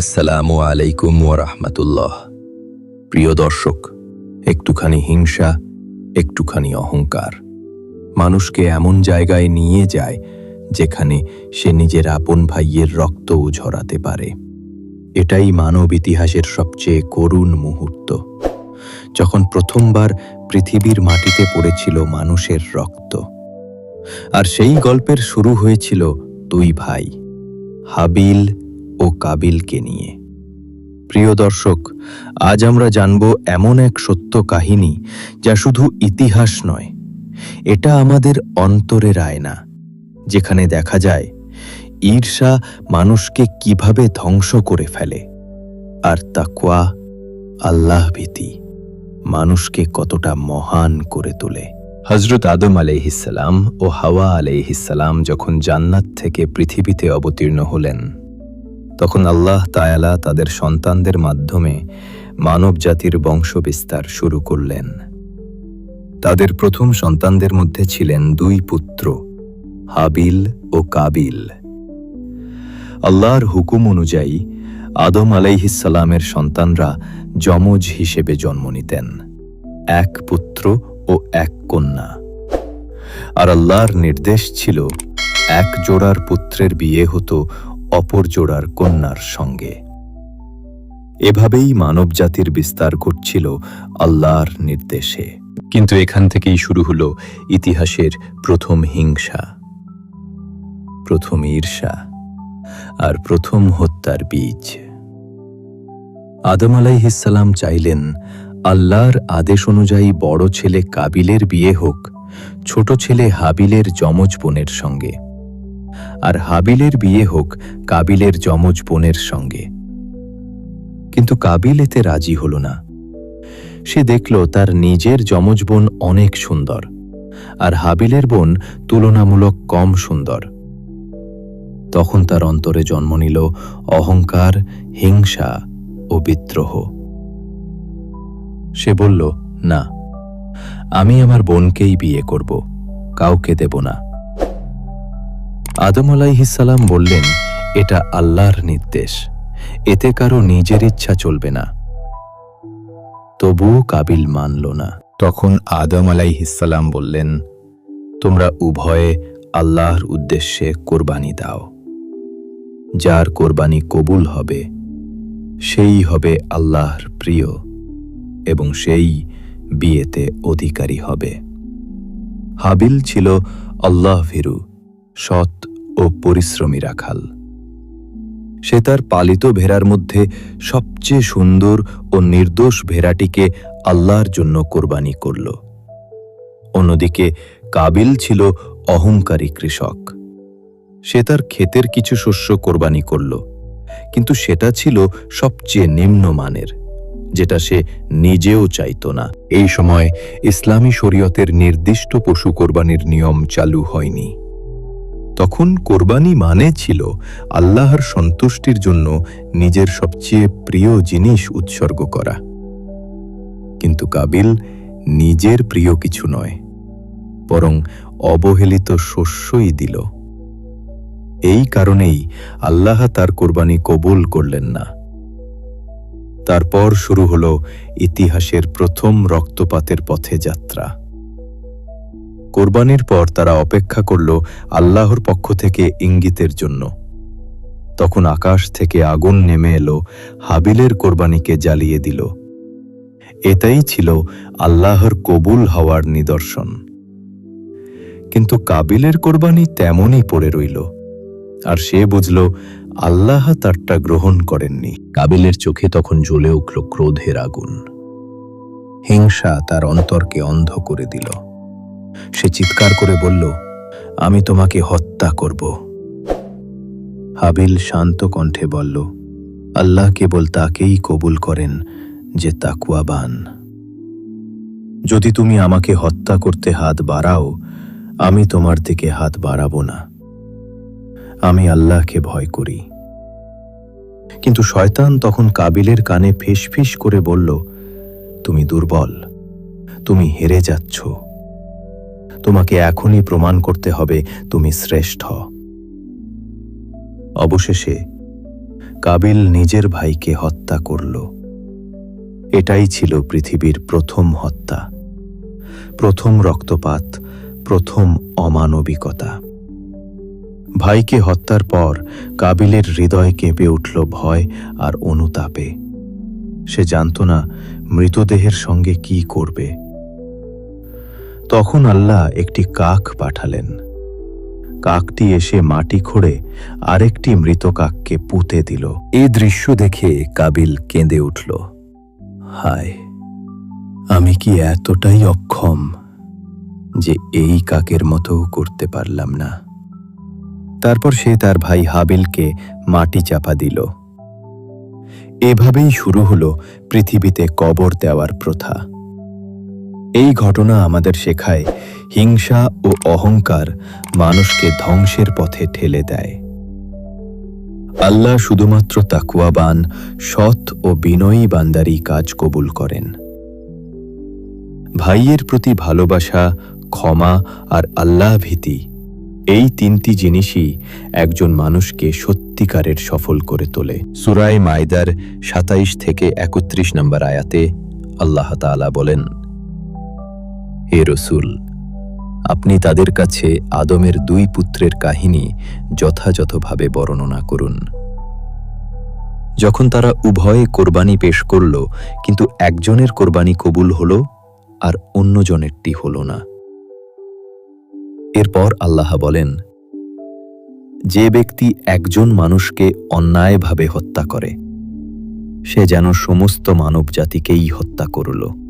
আসসালামু আলাইকুম ওরহমতুল্লাহ প্রিয় দর্শক, একটুখানি হিংসা, একটুখানি অহংকার। মানুষকে এমন জায়গায় নিয়ে যায় যেখানে সে নিজের আপন ভাইয়ের রক্তও ঝরাতে পারে। এটাই মানব ইতিহাসের সবচেয়ে করুণ মুহূর্ত। যখন প্রথমবার পৃথিবীর মাটিতে পড়েছিল মানুষের রক্ত। আর সেই গল্পের শুরু হয়েছিল দুই ভাই, হাবিল ও কাবিলকে নিয়ে। প্রিয় দর্শক, আজ আমরা জানব এমন এক সত্য কাহিনী যা শুধু ইতিহাস নয়, এটা আমাদের অন্তরের আয়না, যেখানে দেখা যায় ঈর্ষা মানুষকে কীভাবে ধ্বংস করে ফেলে, আর তাকওয়া, আল্লাহ ভীতি, মানুষকে কতটা মহান করে তোলে। হজরত আদম আলাইহিসাল্লাম ও হাওয়া আলাইহিসাল্লাম যখন জান্নাত থেকে পৃথিবীতে অবতীর্ণ হলেন তখন আল্লাহ তায়ালা তাদের সন্তানদের মাধ্যমে মানব জাতির বংশবিস্তার শুরু করলেন। তাদের প্রথম সন্তানদের মধ্যে ছিলেন দুই পুত্র, হাবিল ও কাবিল। আল্লাহর হুকুম অনুযায়ী আদম আলাইহিসাল্লামের সন্তানরা যমজ হিসেবে জন্ম নিতেন, এক পুত্র ও এক কন্যা। আর আল্লাহর নির্দেশ ছিল, এক জোড়ার পুত্রের বিয়ে হতো অপর জোড়ার কন্যার সঙ্গে। এভাবেই মানবজাতির বিস্তার ঘটছিল আল্লাহর নির্দেশে। কিন্তু এখান থেকেই শুরু হল ইতিহাসের প্রথম হিংসা, প্রথম ঈর্ষা আর প্রথম হত্যার বীজ। আদম আলাইহিসাল্লাম চাইলেন, আল্লাহর আদেশ অনুযায়ী বড় ছেলে কাবিলের বিয়ে হোক, ছোট ছেলে হাবিলের যমজ বোনের সঙ্গে। আর হাবিলের বিয়ে হোক কাবিলের যমজ বোনের সঙ্গে। কিন্তু কাবিল এতে রাজি হল না। সে দেখল তার নিজের যমজ বোন অনেক সুন্দর, আর হাবিলের বোন তুলনামূলক কম সুন্দর। তখন তার অন্তরে জন্ম নিল অহংকার, হিংসা ও বিদ্রোহ। সে বলল, না, আমি আমার বোনকেই বিয়ে করব, কাউকে দেব না। আদম আলাইহিসাল্লাম বললেন, এটা আল্লাহর নির্দেশ। এতে কারও নিজের ইচ্ছা চলবে না। তবুও কাবিল মানল না। তখন আদম আলাইহিসাল্লাম বললেন, তোমরা উভয়ে আল্লাহর উদ্দেশ্যে কোরবানি দাও। যার কোরবানি কবুল হবে, সেই হবে আল্লাহর প্রিয় এবং সেই বিয়েতে অধিকারী হবে। হাবিল ছিল আল্লাহ ভীরু সৎ ও পরিশ্রমী রাখাল। সে তার পালিত ভেড়ার মধ্যে সবচেয়ে সুন্দর ও নির্দোষ ভেড়াটিকে আল্লাহর জন্য কোরবানি করল। অন্যদিকে কাবিল ছিল অহংকারী কৃষক। সে তার ক্ষেতের কিছু শস্য কোরবানি করল, কিন্তু সেটা ছিল সবচেয়ে নিম্নমানের যেটা সে নিজেও চাইত না। এই সময় ইসলামী শরীয়তের নির্দিষ্ট পশু কোরবানির নিয়ম চালু হয়নি। তখন কোরবানি মানে ছিল আল্লাহর সন্তুষ্টির জন্য নিজের সবচেয়ে প্রিয় জিনিস উৎসর্গ করা। কিন্তু কাবিল নিজের প্রিয় কিছু নয়, বরং অবহেলিত শস্যই দিল। এই কারণেই আল্লাহ তার কোরবানি কবুল করলেন না। তারপর শুরু হল ইতিহাসের প্রথম রক্তপাতের পথে যাত্রা। কোরবানির পর তারা অপেক্ষা করল আল্লাহর পক্ষ থেকে ইঙ্গিতের জন্য। তখন আকাশ থেকে আগুন নেমে এলো, হাবিলের কোরবানিকে জ্বালিয়ে দিল। এটাই ছিল আল্লাহর কবুল হওয়ার নিদর্শন। কিন্তু কাবিলের কোরবানি তেমনই পড়ে রইল। আর সে বুঝল, আল্লাহ তারটা গ্রহণ করেননি। কাবিলের চোখে তখন জ্বলে উঠল ক্রোধের আগুন। হিংসা তার অন্তরকে অন্ধ করে দিল। সে চিৎকার করে বলল, আমি তোমাকে হত্যা করব। হাবিল শান্ত কণ্ঠে বলল, আল্লাহ কেবল তাকেই কবুল করেন যে তাকুয়াবান। যদি তুমি আমাকে হত্যা করতে হাত বাড়াও, আমি তোমার দিকে হাত বাড়াবো না। আমি আল্লাহকে ভয় করি। কিন্তু শয়তান তখন কাবিলের কানে ফিস করে বলল, তুমি দুর্বল, তুমি হেরে যাচ্ছ। তোমাকে এখনই প্রমাণ করতে হবে তুমি শ্রেষ্ঠ। অবশেষে কাবিল নিজের ভাইকে হত্যা করল। এটাই ছিল পৃথিবীর প্রথম হত্যা। প্রথম রক্তপাত, প্রথম অমানবিকতা। ভাইকে হত্যার পর কাবিলের হৃদয় কেঁপে উঠল ভয় আর অনুতাপে। সে জানত না মৃতদেহের সঙ্গে কি করবে। তখন আল্লাহ একটি কাক পাঠালেন। কাকটি এসে মাটি খোঁড়ে আরেকটি মৃত কাককে পুঁতে দিল। এই দৃশ্য দেখে কাবিল কেঁদে উঠল। হায়, আমি কি এতটাই অক্ষম যে এই কাকের মতো করতে পারলাম না। তারপর সে তার ভাই হাবিলকে মাটি চাপা দিল। এভাবেই শুরু হলো পৃথিবীতে কবর দেওয়ার প্রথা। এই ঘটনা আমাদের শেখায় হিংসা ও অহংকার মানুষকে ধ্বংসের পথে ঠেলে দেয়। আল্লাহ শুধুমাত্র তাকুয়াবান, সৎ ও বিনয়ী বান্দারি কাজ কবুল করেন। ভাইয়ের প্রতি ভালোবাসা, ক্ষমা আর আল্লাহ ভীতি, এই তিনটি জিনিসই একজন মানুষকে সত্যিকারের সফল করে তোলে। সুরায় মায়দার সাতাইশ থেকে একত্রিশ নম্বর আয়াতে আল্লাহ তাআলা বলেন হে রসুল, আপনি তাদের কাছে আদমের দুই পুত্রের কাহিনী যথাযথভাবে বর্ণনা করুন। যখন তারা উভয়ে কোরবানি পেশ করল, কিন্তু একজনের কোরবানি কবুল হল আর অন্যজনেরটি হল না। এরপর আল্লাহ বলেন, যে ব্যক্তি একজন মানুষকে অন্যায়ভাবে হত্যা করে, সে যেন সমস্ত মানব জাতিকেই হত্যা করল।